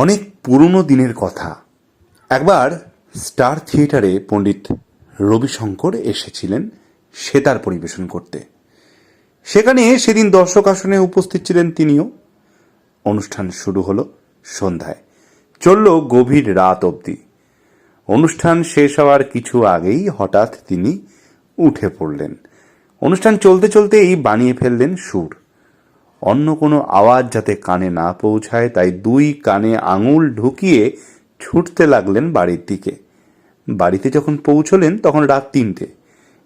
অনেক পুরনো দিনের কথা। একবার স্টার থিয়েটারে পণ্ডিত রবিশঙ্কর এসেছিলেন সেতার পরিবেশন করতে। সেখানে সেদিন দর্শক আসনে উপস্থিত ছিলেন তিনিও। অনুষ্ঠান শুরু হলো সন্ধ্যায়। চলল গভীর রাত অবধি। অনুষ্ঠান শেষ হওয়ার কিছু আগেই হঠাৎ তিনি উঠে পড়লেন। অনুষ্ঠান চলতে চলতেই বানিয়ে ফেললেন সুর। অন্য কোনো আওয়াজ যাতে কানে না পৌঁছায়, তাই দুই কানে আঙুল ঢুকিয়ে ছুটতে লাগলেন বাড়ির দিকে। বাড়িতে যখন পৌঁছলেন, তখন রাত তিনটে।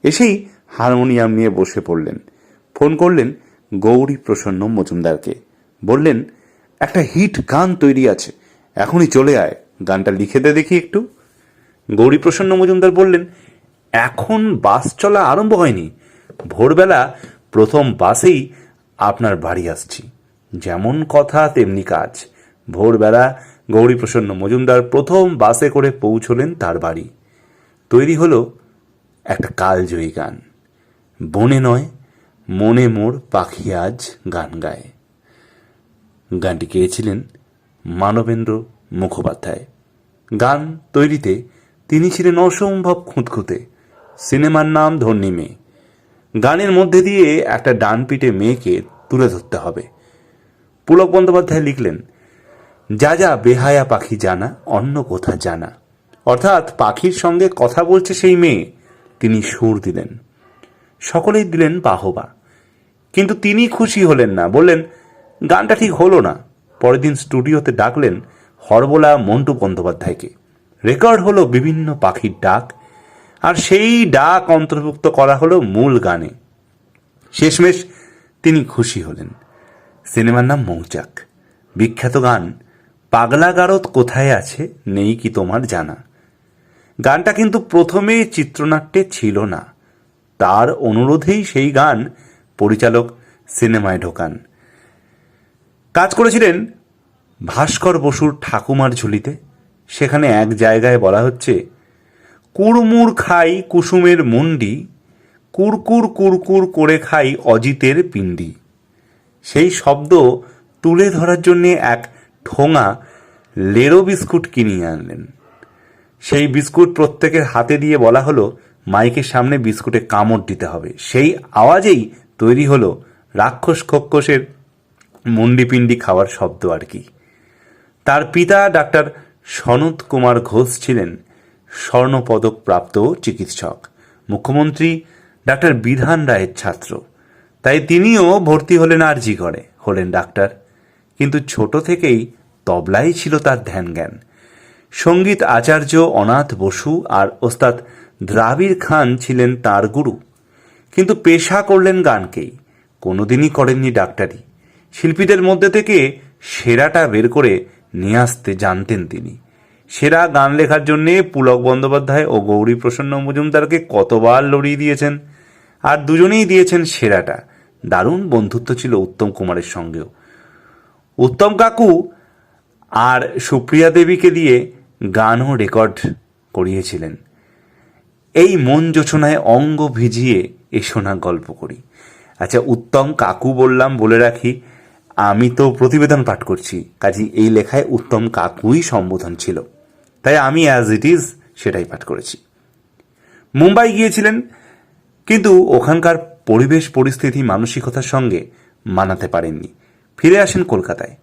এসেই হারমোনিয়াম নিয়ে বসে পড়লেন। ফোন করলেন গৌরী প্রসন্ন মজুমদারকে। বললেন, একটা হিট গান তৈরি আছে, এখনই চলে আয়। গানটা লিখে দে দেখি একটু। গৌরী প্রসন্ন মজুমদার বললেন, এখন বাস চলা আরম্ভ হয়নি। ভোরবেলা প্রথম বাসেই আপনার বাড়ি আসছি। যেমন কথা, তেমনি কাজ। ভোরবেলা গৌরীপ্রসন্ন মজুমদার প্রথম বাসে করে পৌঁছলেন তার বাড়ি। তৈরি হলো একটা কালজয়ী গান। বনে নয়, মনে মোর পাখি আজ গান গায়। গানটি গেয়েছিলেন মানবেন্দ্র মুখোপাধ্যায়। গান তৈরিতে তিনি ছিলেন অসম্ভব খুঁতখুঁতে। সিনেমার নাম ধর্ণী মেয়ে। গানের মধ্যে দিয়ে একটা ডান পিঠে মেয়েকে তুলে ধরতে হবে। পুলক বন্দ্যোপাধ্যায় লিখলেন, যা যা বেহায়া পাখি জানা, অন্য কোথা জানা। অর্থাৎ পাখির সঙ্গে কথা বলছে সেই মেয়ে, তিনি সুর দিলেন। সকলেই দিলেন বাহবা। কিন্তু তিনি খুশি হলেন না, বললেন, গানটা ঠিক হলো না। পরের দিন স্টুডিওতে ডাকলেন হরবোলা মন্টু বন্দ্যোপাধ্যায়কে। রেকর্ড হলো বিভিন্ন পাখির ডাক আর সেই ডাক অন্তর্ভুক্ত করা হলো মূল গানে। শেষমেশ তিনি খুশি হলেন। সিনেমার নাম মৌচাক। বিখ্যাত গান, পাগলা গারদ কোথায় আছে নেই কি তোমার জানা। গানটা কিন্তু প্রথমে চিত্রনাট্যে ছিল না। তার অনুরোধেই সেই গান পরিচালক সিনেমায় ঢোকান। কাজ করেছিলেন ভাস্কর বসুর ঠাকুমার ঝুলিতে। সেখানে এক জায়গায় বলা হচ্ছে কুড়মুড় খাই কুসুমের মুন্ডি কুরকুর কুরকুর করে খাই অজিতের পিণ্ডি। সেই শব্দ তুলে ধরার জন্যে এক ঠোঙা লেরো বিস্কুট কিনিয়ে আনলেন। সেই বিস্কুট প্রত্যেকের হাতে দিয়ে বলা হলো, মাইকের সামনে বিস্কুটে কামড় দিতে হবে। সেই আওয়াজেই তৈরি হলো রাক্ষস খক্ষসের মুন্ডিপিণ্ডি খাওয়ার শব্দ আর কি। তার পিতা ডাক্তার সনত কুমার ঘোষ ছিলেন স্বর্ণপদক প্রাপ্ত চিকিৎসক। মুখ্যমন্ত্রী ডাক্তার বিধান রায়ের ছাত্র। তাই তিনিও ভর্তি হলেন আরজি করে হলেন ডাক্তার। কিন্তু ছোট থেকেই তবলাই ছিল তার ধ্যান জ্ঞান সংগীত আচার্য অনাথ বসু আর ওস্তাদ দ্রাবির খান ছিলেন তার গুরু। কিন্তু পেশা করলেন গানকেই। কোনোদিনই করেননি ডাক্তারি। শিল্পীদের মধ্যে থেকে সেরাটা বের করে নিয়ে আসতে জানতেন তিনি। সেরা গান লেখার জন্যে পুলক বন্দ্যোপাধ্যায় ও গৌরী প্রসন্ন মজুমদারকে কতবার লড়িয়ে দিয়েছেন? আর দুজনেই দিয়েছেন সেরাটা। দারুণ বন্ধুত্ব ছিল উত্তম কুমারের সঙ্গেও। উত্তম কাকু আর সুপ্রিয়া দেবীকে দিয়ে গানও রেকর্ড করিয়েছিলেন। এই মন যোচনায় অঙ্গ ভিজিয়ে এ শোনা গল্প করি। আচ্ছা উত্তম কাকু বললাম, বলে রাখি, আমি তো প্রতিবেদন পাঠ করছি কাজী এই লেখায় উত্তম কাকুই সম্বোধন ছিল। তাই আমি অ্যাজ ইট ইজ সেটাই পাঠ করেছি। মুম্বাই গিয়েছিলেন, কিন্তু ওখানকার পরিবেশ পরিস্থিতি মানসিকতার সঙ্গে মানাতে পারেননি। ফিরে আসেন কলকাতায়।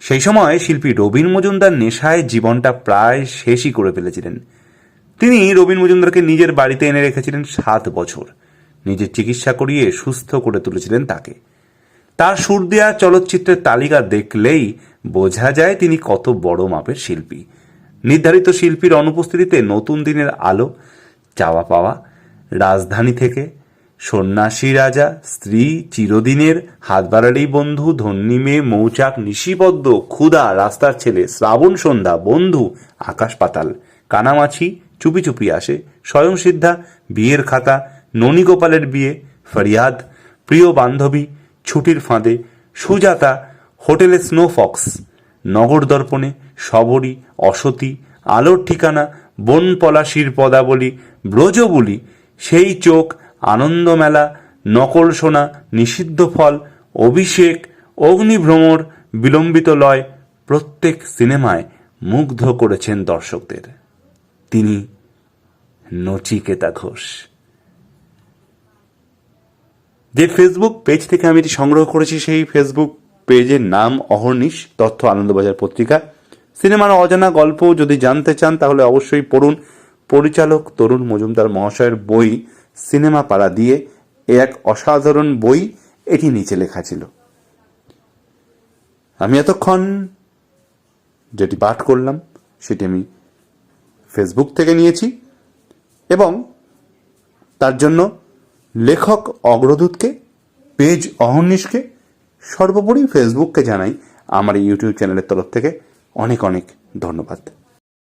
সেই সময় শিল্পী রবীন মজুমদার নেশায় জীবনটা প্রায় শেষই করে ফেলেছিলেন। তিনি রবীন মজুমদারকে নিজের বাড়িতে এনে রেখেছিলেন সাত বছর। নিজের চিকিৎসা করিয়ে সুস্থ করে তুলেছিলেন তাকে। তার সুর দেওয়া চলচ্চিত্রের তালিকা দেখলেই বোঝা যায় তিনি কত বড় মাপের শিল্পী। নির্ধারিত শিল্পীর অনুপস্থিতিতে নতুন দিনের আলো, চাওয়া পাওয়া, রাজধানী থেকে সন্ন্যাসী রাজা, স্ত্রী চিরদিনের, হাত বন্ধু, ধন্যী মেয়ে, মৌচাক, নিশিবদ্ধ ক্ষুদা রাস্তার ছেলে, শ্রাবণ সন্ধ্যা, বন্ধু, আকাশ পাতাল, কানামাছি, চুপি চুপি আসে, স্বয়ং সিদ্ধা, বিয়ের খাতা, ননী গোপালের বিয়ে, ফরিয়াদ, প্রিয় বান্ধবী, ছুটির ফাঁদে, সুজাতা, হোটেলে স্নোফক্স, নগর দর্পণে সবরী অসতী, আলোর ঠিকানা, বন পলাশির পদাবলী, ব্রজবুলি, সেই চোখ, আনন্দমেলা, নকল সোনা, নিষিদ্ধ ফল, অভিষেক, অগ্নিভ্রমর, বিলম্বিত লয়, প্রত্যেক সিনেমায় মুগ্ধ করেছেন দর্শকদের। তিনি নচিকেতা ঘোষ। যে ফেসবুক পেজ থেকে আমি এটি সংগ্রহ করেছি, সেই ফেসবুক পেজের নাম অহর্নিশ, তথ্য আনন্দবাজার পত্রিকা। সিনেমার অজানা গল্প যদি জানতে চান, তাহলে অবশ্যই পড়ুন। পরিচালক তরুণ মজুমদার মহাশয়ের বই, সিনেমা পাড়া দিয়ে এক অসাধারণ বই এটি নিচে লেখা ছিল। আমি এতক্ষণ যেটি পাঠ করলাম, সেটি আমি ফেসবুক থেকে নিয়েছি এবং তার জন্য লেখক অগ্রদূতকে, পেজ অহর্নিশকে সর্বোপরি ফেসবুককে জানাই আমার ইউটিউব চ্যানেলের তরফ থেকে। অনেক অনেক ধন্যবাদ।